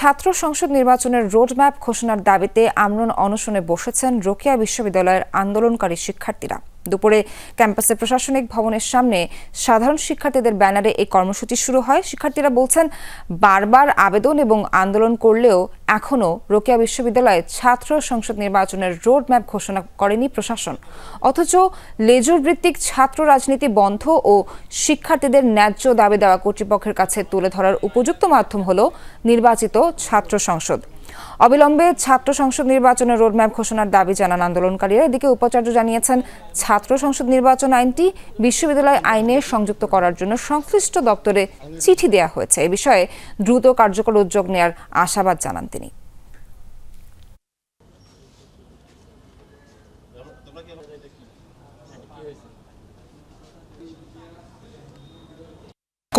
ছাত্র সংসদ নির্বাচনের রোডম্যাপ ঘোষণার দাবিতে আমরণ অনশনে বসেছেন রোকেয়া বিশ্ববিদ্যালয়ের আন্দোলনকারী শিক্ষার্থীরা। দুপুরে ক্যাম্পাসের প্রশাসনিক ভবনের সামনে সাধারণ শিক্ষার্থীদের ব্যানারে এই কর্মসূচি শুরু হয়। শিক্ষার্থীরা বলছেন, বারবার আবেদন এবং আন্দোলন করলেও এখনও রোকেয়া বিশ্ববিদ্যালয়ে ছাত্র সংসদ নির্বাচনের রোডম্যাপ ঘোষণা করেনি প্রশাসন। অথচ লেজুর ভিত্তিক ছাত্র রাজনীতি বন্ধ ও শিক্ষার্থীদের ন্যায্য দাবি দেওয়া কর্তৃপক্ষের কাছে তুলে ধরার উপযুক্ত মাধ্যম হল নির্বাচিত ছাত্র সংসদ। অবিলম্বে ছাত্র সংসদ নির্বাচনের রোডম্যাপ ঘোষণার দাবি জানান আন্দোলনকারীরা। এদিকে উপাচার্য জানিয়েছেন, ছাত্র সংসদ নির্বাচন আইনটি বিশ্ববিদ্যালয় আইনে সংযুক্ত করার জন্য সংশ্লিষ্ট দপ্তরে চিঠি দেওয়া হয়েছে। এ বিষয়ে দ্রুত কার্যকর উদ্যোগ নেয়ার আশাবাদ জানান তিনি।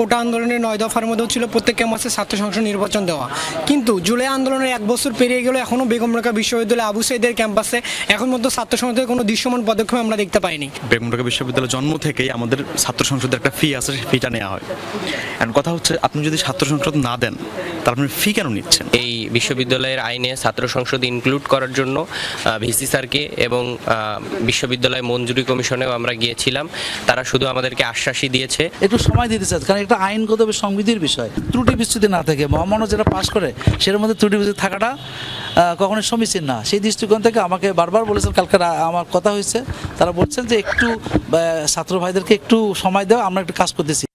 কোটা আন্দোলনের নয় দফার মধ্যেও ছিল প্রত্যেক মাসে ছাত্র সংসদ নির্বাচন দেওয়া। কিন্তু জুলাই আন্দোলনের এক বছর পেরিয়ে গেলে এখনও বেগম রেখা বিশ্ববিদ্যালয় আবু সাইদের ক্যাম্পাসে এখন মধ্যে ছাত্র সংসদের কোনো দৃশ্যমান পদক্ষেপ আমরা দেখতে পাইনি। বেগম রেখা বিশ্ববিদ্যালয়ের জন্ম থেকেই আমাদের ছাত্র সংসদের একটা ফি আছে, সেই ফিটা নেওয়া হয়। এখন কথা হচ্ছে, আপনি যদি ছাত্র সংসদ না দেন তাহলে আপনি ফি কেন নিচ্ছেন? এই বিশ্ববিদ্যালয়ের আইনে ছাত্র সংসদ ইনক্লুড করার জন্য ভিসি স্যারকে এবং বিশ্ববিদ্যালয় মঞ্জুরি কমিশনেও আমরা গিয়েছিলাম। তারা শুধু আমাদেরকে আশ্বাসই দিয়েছে। একটু সময় দিতে চাই কারণ একটা আইনগত সংবিধির বিষয়। ত্রুটি বিচ্যুতি না থাকে মহামানব যেটা পাশ করে সেটার মধ্যে ত্রুটি বিচ্যুতি থাকাটা কখনোই সমীচীন না। সেই দৃষ্টিকোণ থেকে আমাকে বারবার বলেছেন কালকে আমার কথা হয়েছে তারা বলছেন যে একটু ছাত্র ভাইদেরকে একটু সময় দেওয়া আমরা একটু কাজ করতেছি।